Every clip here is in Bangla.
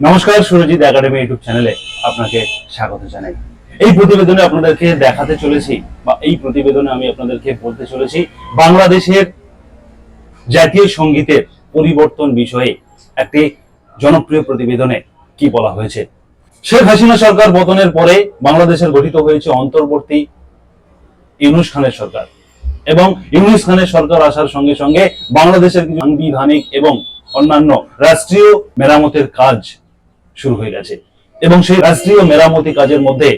নমস্কার, সুরজিৎ একাডেমি ইউটিউব চ্যানেলে আপনাকে স্বাগত জানাই। এই প্রতিবেদনে আপনাদেরকে দেখাতে চলেছি, বা এই প্রতিবেদনে আমি আপনাদেরকে বলতে চলেছি, বাংলাদেশের জাতীয় সঙ্গীতের পরিবর্তন বিষয়ে একটি জনপ্রিয় প্রতিবেদনে কি বলা হয়েছে। শেখ হাসিনা সরকার পতনের পরে বাংলাদেশের গঠিত হয়েছে অন্তর্বর্তী ইউনুস খানের সরকার। এবং ইউনুস খানের সরকার আসার সঙ্গে সঙ্গে বাংলাদেশের কিছু সাংবিধানিক এবং অন্যান্য রাষ্ট্রীয় মেরামতের কাজ শুরু হয়ে গেছে। এবং সেই রাষ্ট্রীয় মেরামতি কাজের মধ্যে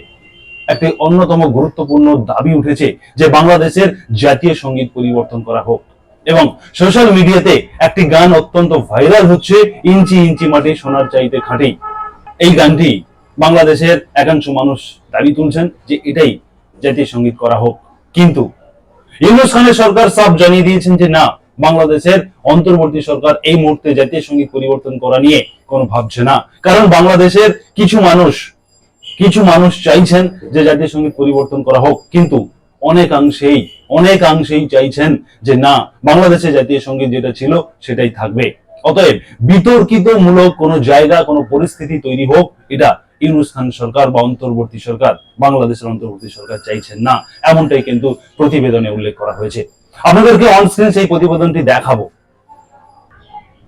একটি অন্যতম গুরুত্বপূর্ণ দাবি উঠেছে যে বাংলাদেশের জাতীয় সংগীত পরিবর্তন করা হোক। এবং সোশ্যাল মিডিয়াতে একটি গান অত্যন্ত ভাইরাল হচ্ছে ইঞ্চি ইঞ্চি মাটি সোনার চাইতে খাঁটি। এই গানটি বাংলাদেশের একাংশ মানুষ দাবি তুলছেন যে এটাই জাতীয় সংগীত করা হোক। কিন্তু ইউনুস খানের সরকার সাফ জানিয়ে দিয়েছেন যে না বাংলাদেশের অন্তর্বর্তী সরকার এই মুহূর্তে জাতীয় সংগীত পরিবর্তন করা নিয়ে কোনো ভাবছে না। কারণ বাংলাদেশের কিছু মানুষ কিছু মানুষ চাইছেন যে জাতীয় সংগীত পরিবর্তন করা হোক, কিন্তু অনেকাংশেই অনেকাংশেই চাইছেন যে না, বাংলাদেশে জাতীয় সংগীত যেটা ছিল সেটাই থাকবে। অতএব বিতর্কিত মূলক কোনো জায়গা, কোনো পরিস্থিতি তৈরি হোক, এটা ইউনুস খান সরকার বা অন্তর্বর্তী সরকার, বাংলাদেশের অন্তর্বর্তী সরকার চাইছেন না। এমনটাই কিন্তু প্রতিবেদনে উল্লেখ করা হয়েছে। আপনাদেরকে অনস্ক্রিন সেই প্রতিবেদনটি দেখাবো।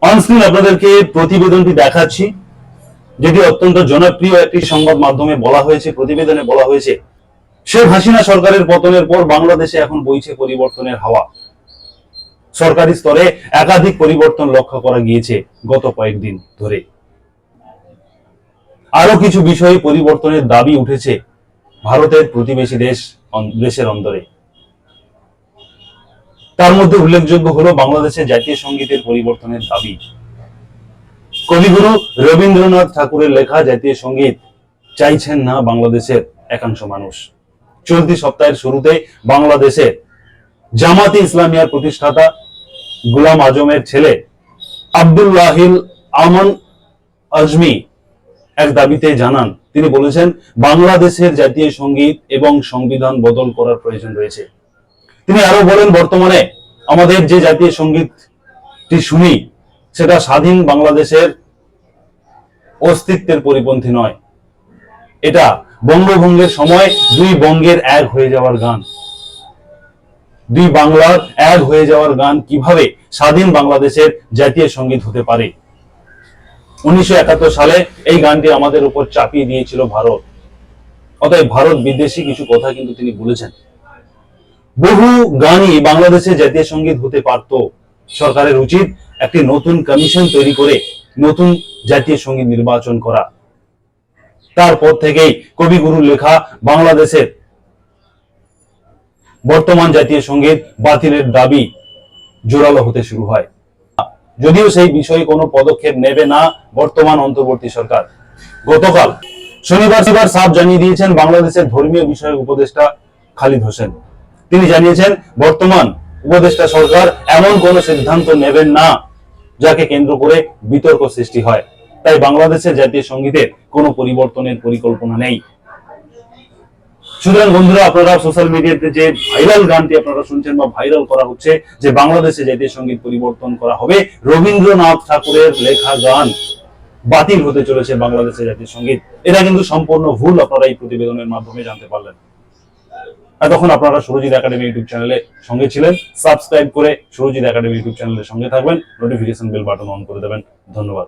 অনস্ক্রিন আপনাদেরকে প্রতিবেদনটি দেখাচ্ছি, যেটি অত্যন্ত জনপ্রিয় একটি সংবাদ মাধ্যমে বলা হয়েছে, প্রতিবেদনে বলা হয়েছে, শেখ হাসিনা সরকারের পতনের পর বাংলাদেশে এখন বইছে পরিবর্তনের হাওয়া। সরকারি স্তরে একাধিক পরিবর্তন লক্ষ্য করা গিয়েছে গত কয়েকদিন ধরে। আরও কিছু বিষয়ে পরিবর্তনের দাবি উঠেছে ভারতের প্রতিবেশী দেশ দেশের অন্তরে তার মধ্যে উল্লেখযোগ্য হলো বাংলাদেশের জাতীয় সঙ্গীতের পরিবর্তনের দাবি। কবিগুরু রবীন্দ্রনাথ ঠাকুরের লেখা জাতীয় সংগীত চাইছেন না বাংলাদেশের একাংশ মানুষ। চলতি সপ্তাহের শুরুতে বাংলাদেশের জামাতি ইসলামিয়ার প্রতিষ্ঠাতা গুলাম আজমের ছেলে আব্দুল্লাহিল আমন আজমি এক দাবিতে জানান, তিনি বলেছেন, বাংলাদেশের জাতীয় সংগীত এবং সংবিধান বদল করার প্রয়োজন রয়েছে। তিনি আরও বলেন, বর্তমানে আমাদের যে জাতীয় সঙ্গীতটি শুনি, সেটা স্বাধীন বাংলাদেশের অস্তিত্বের পরিপন্থী নয়। এটা বঙ্গভঙ্গের সময় দুই বঙ্গের এক হয়ে যাওয়ার গান। দুই বাংলার এক হয়ে যাওয়ার গান কীভাবে স্বাধীন বাংলাদেশের জাতীয় সংগীত হতে পারে? উনিশশো একাত্তর সালে এই গানটি আমাদের উপর চাপিয়ে দিয়েছিল ভারত। অতএব ভারত বিদেশি কিছু কথা কিন্তু তিনি বলেছেন। বহু গানই বাংলাদেশে জাতীয় সংগীত হতে পারত। সরকারের উচিত একটি নতুন কমিশন তৈরি করে নতুন জাতীয় সংগীত নির্বাচন করা। তারপর থেকেই কবিগুরুর লেখা বাংলাদেশের বর্তমান জাতীয় সংগীত বাতিলের দাবি জোরালো হতে শুরু হয়। যদিও সেই বিষয়ে কোনো পদক্ষেপ নেবে না বর্তমান অন্তর্বর্তী সরকার। গতকাল শনিবার শনিবার সাফ জানিয়ে দিয়েছেন বাংলাদেশের ধর্মীয় বিষয়ক উপদেষ্টা খালিদ হোসেন। তিনি জানিয়েছেন, বর্তমান উপদেষ্টা সরকার এমন কোন সিদ্ধান্ত নেবেন না, যাকে কেন্দ্র করে বিতর্ক সৃষ্টি হয়। তাই বাংলাদেশের জাতীয় সঙ্গীতের কোনো পরিবর্তনের পরিকল্পনা নেই। সুতরাং বন্ধুরা, আপনারা সোশ্যাল মিডিয়াতে যে ভাইরাল গানটি আপনারা শুনছেন বা ভাইরাল করা হচ্ছে, যে বাংলাদেশে জাতীয় সংগীত পরিবর্তন করা হবে, রবীন্দ্রনাথ ঠাকুরের লেখা গান বাতিল হতে চলেছে বাংলাদেশের জাতীয় সংগীত। এটা কিন্তু সম্পূর্ণ ভুল, আপনারা এই প্রতিবেদনের মাধ্যমে জানতে পারলেন। এতক্ষণ আপনারা সুরজিৎ একাডেমি ইউটিউব চ্যানেলে সঙ্গে ছিলেন। সাবস্ক্রাইব করে সুরজিৎ একাডেমি ইউটিউব চ্যানেলের সঙ্গে থাকবেন। নোটিফিকেশন বেল বাটন অন করে দেবেন। ধন্যবাদ।